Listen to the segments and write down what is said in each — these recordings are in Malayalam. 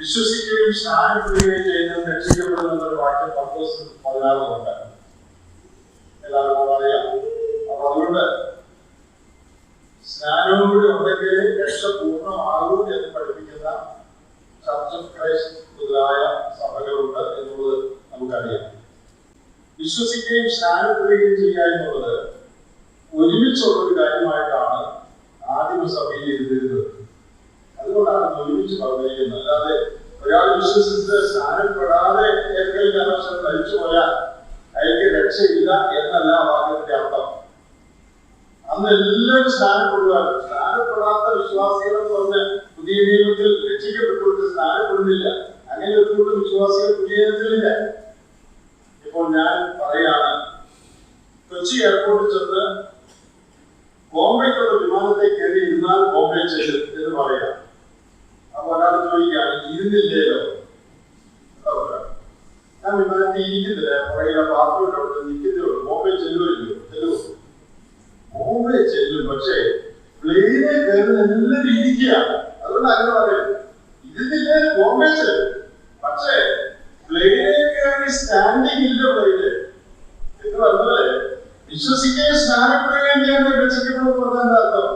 വിശ്വസിക്കുകയും സ്നാനപ്പെടുകയും ചെയ്യുന്നത് രക്ഷിക്കപ്പെടുന്ന ഒരു വാക്യം പത്തോസ് പതിനാറുമുണ്ട് എല്ലാവർക്കും അറിയാം. അപ്പൊ അതുകൊണ്ട് സ്നാനവും കൂടി ഉണ്ടെങ്കിൽ രക്ഷ പൂർണമാകൂ എന്ന് പഠിപ്പിക്കുന്ന ചർച്ച് ക്രൈസ്റ്റ് മുതലായ സഭകളുണ്ട് എന്നുള്ളത് നമുക്കറിയാം. വിശ്വസിക്കുകയും സ്നാനപ്പെടുകയും ചെയ്യുക എന്നുള്ളത് ഒരുമിച്ചുള്ള ഒരു കാര്യമായിട്ടാണ് ആദിമസഭയിൽ ഇത് ഒരുമിച്ച് പറഞ്ഞിരിക്കുന്നത് അല്ലാതെ ഒരാൾ വിശ്വസിച്ച് സ്നാനപ്പെടാതെ ഏതെങ്കിലും കാരണവശാൽ മരിച്ചു പോയാൽ അയാൾക്ക് രക്ഷയില്ല എന്നല്ല വാക്യത്തിന്റെ അർത്ഥം. അന്ന് എല്ലാവരും സ്നാനപ്പെടുവാനും സ്നാനപ്പെടാത്ത വിശ്വാസികൾ പറഞ്ഞ് പുതിയ നിയമത്തിൽ സ്നാനപ്പെടുന്നില്ല അങ്ങനെ ഒരു കൂട്ടം വിശ്വാസികൾ പുതിയ നിയമത്തിലില്ല. ഇപ്പോൾ ഞാൻ പറയാണ് കൊച്ചി എയർപോർട്ടിൽ ചെന്ന് ബോംബെക്കുള്ള വിമാനത്തെ കയറി ഇരുന്നാൽ ബോംബെ ചെല്ലും എന്ന് പറയാം അപ്പൊ ഒരാൾ ചോദിക്കുകയാണ് ഇരുന്നില്ലേലോ? ഞാൻ വിമാനത്തിൽ ഇരിക്കുന്നില്ല. പുറകിലെ പാസ്പോർട്ട് അവിടെ നിൽക്കുന്നേ ഉള്ളൂ ബോംബെ ചെല്ലുമല്ലോ ചെല്ലുമോ? ബോംബെ ചെല്ലും. പക്ഷേ പ്ലെയിനിൽ കയറുന്ന എല്ലാവരും ഇരിക്കുകയാണ് അതുകൊണ്ട് അങ്ങനെ പറയും. ഇരുന്നില്ലേ? ബോംബെ ചെല്ലും. പക്ഷേ പ്ലെയിനിൽ കയറി സ്റ്റാൻഡിങ് ഇല്ല പ്ലെയിന് എന്ന് പറഞ്ഞാലേ വിശ്വസിക്കുകയും സ്നാനപ്പെടുകയും ചെയ്യാൻ രക്ഷിക്കപ്പെടുന്നു പറഞ്ഞാൽ അർത്ഥം?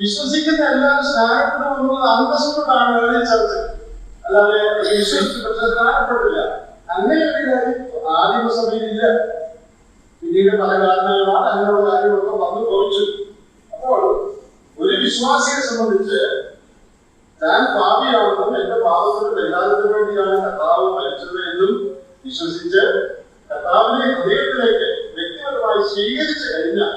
വിശ്വസിക്കുന്ന എല്ലാവരും സ്നാനപ്പെടുന്നത് അന്തസ്സുകൊണ്ടാണ് ഏർലി ചർച്ച. അല്ലാതെ വിശ്വസിച്ച് പക്ഷെ സ്നാനപ്പെട്ടില്ല അങ്ങനെ ഒരു കാര്യം ആദിമസഭയിലില്ല പിന്നീട് പല കാരണങ്ങളാണ് അങ്ങനെയുള്ള കാര്യങ്ങളൊക്കെ വന്നു ഭവിച്ചു അപ്പോൾ ഒരു വിശ്വാസിയെ സംബന്ധിച്ച് താൻ പാപിയാണെന്നും എന്റെ പാപത്തിന്റെ പരിഹാരത്തിന് വേണ്ടിയാണ് കർത്താവ് മരിച്ചത് എന്നും വിശ്വസിച്ച് കർത്താവിനെ ഹൃദയത്തിലേക്ക് വ്യക്തിപരമായി സ്വീകരിച്ചു കഴിഞ്ഞാൽ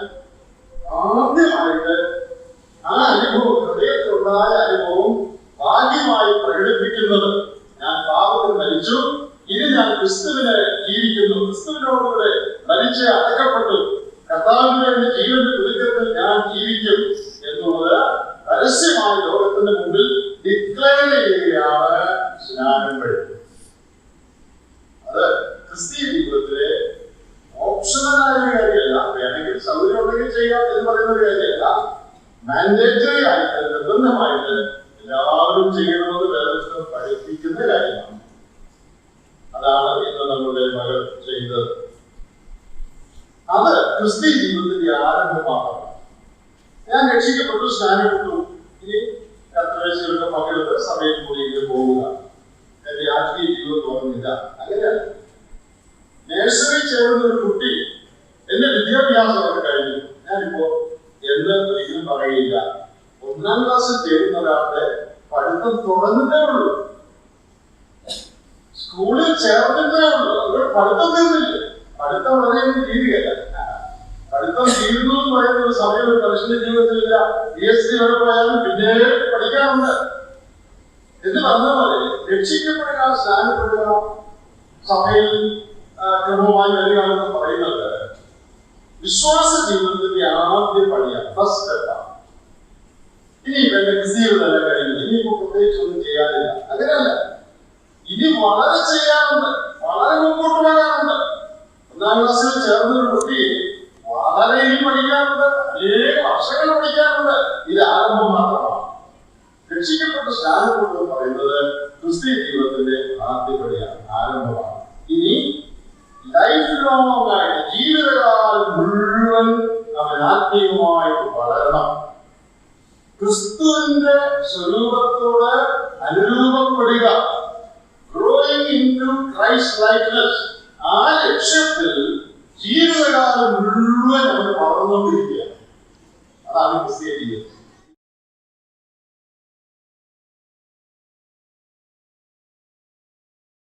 മരിച്ച് അടക്കപ്പെട്ടു. കർത്താവിന് ജീവന്റെ പുതുക്കത്തിൽ ഞാൻ ജീവിക്കും എന്നുള്ളത് പരസ്യമായി ലോകത്തിന്റെ മുമ്പിൽ ഡിക്ലെയർ ചെയ്യുകയാണ് സ്നാനം വഴി അത് ക്രിസ്തീയ ജീവിതത്തിലെ ഓപ്ഷണലായ ഒരു കാര്യമല്ല. വേണമെങ്കിൽ സൗകര്യം ഉണ്ടെങ്കിൽ ചെയ്യാം എന്ന് പറയുന്ന ഒരു കാര്യമല്ല. മാൻഡേറ്ററി ആയിട്ട് നിർബന്ധമായിട്ട് എല്ലാവരും ചെയ്യണമെന്ന് വേറെ പഠിപ്പിക്കുന്ന കാര്യമാണ്. ക്രിസ്തീയ ജീവിതത്തിന്റെ ആരംഭം ഞാൻ രക്ഷിക്കപ്പെട്ടു സ്നാനപ്പെട്ടു ഇനി കർത്തവേശികളൊക്കെ പങ്കെടുത്ത് സമയം കൂടിയെങ്കിലും പോവുക എന്റെ ആത്മീയ ജീവിതം തോന്നുന്നില്ല. അങ്ങനെയല്ല. നഴ്സറി ചേർന്ന ഒരു കുട്ടി എന്റെ വിദ്യാഭ്യാസം വിദ്യാഭ്യാസമൊക്കെ കഴിഞ്ഞു. ഞാനിപ്പോ എന്ന് ഒരിക്കലും പറയില്ല ഒന്നാം ക്ലാസ്സിൽ ചേരുന്ന ഒരാളുടെ പഠിത്തം തുടങ്ങുന്നേ ഉള്ളൂ. സ്കൂളിൽ ചേർന്നിട്ടേ ഉള്ളൂ. അവർ പഠിത്തം തീർന്നില്ല. പഠിത്തം വളരെ രീതിയല്ല പഠിത്തം തീർന്നു എന്ന് പറയുന്ന ഒരു സമയം ഒരു മനുഷ്യന്റെ ജീവിതത്തിലില്ല. പി എസ് സി വരെ പോയാലും പിന്നെ പഠിക്കാറുണ്ട്. എന്ന് പറഞ്ഞ പോലെ രക്ഷിക്കപ്പെടുക സ്നാനപ്പെടുക സഭയിൽ ക്രമമായി വരിക എന്ന് പറയുന്നത് വിശ്വാസ ജീവിതത്തിന്റെ ആദ്യ പടിയാണ്. ഫസ്റ്റ് ഇനി എന്റെ ജീവിതമല്ല കഴിഞ്ഞു ഇനിയിപ്പോ പ്രത്യേകിച്ച് ഒന്നും ചെയ്യാനില്ല. അങ്ങനെയല്ല. ഇനി വളരെ ചെയ്യാറുണ്ട് വളരെ മുമ്പോട്ട് പോകാറുണ്ട് ഒന്നാം ക്ലാസ്സിൽ ചേർന്ന ഒരു കുട്ടി വളരെ ഇനി പഠിക്കാനുണ്ട് അനേക വർഷങ്ങൾ പഠിക്കാനുണ്ട് ഇത് ആരംഭം മാത്രമാണ്. രക്ഷിക്കപ്പെട്ട സ്നാനപ്പെട്ടു എന്ന് പറയുന്നത് ക്രിസ്ത്യൻ ജീവിതത്തിന്റെ ആദ്യപടിയാണ് ആരംഭമാണ്. ഇനി ലൈഫ് ലോങ് ആയിട്ട് ജീവിതകാലം മുഴുവൻ അവൻ ആത്മീയമായിട്ട് വളരണം. ക്രിസ്തുവിന്റെ സ്വരൂപത്തോട് അനുരൂപപ്പെടുക ഗ്രോയിങ് ഇൻ ടു ക്രൈസ്റ്റ് ആ ലക്ഷ്യത്തിൽ ജീവിതകാലം മുഴുവൻ അവർ വളർന്നുകൊണ്ടിരിക്കുകയാണ്. അതാണ് ക്രിസ്തീയ ജീവിതം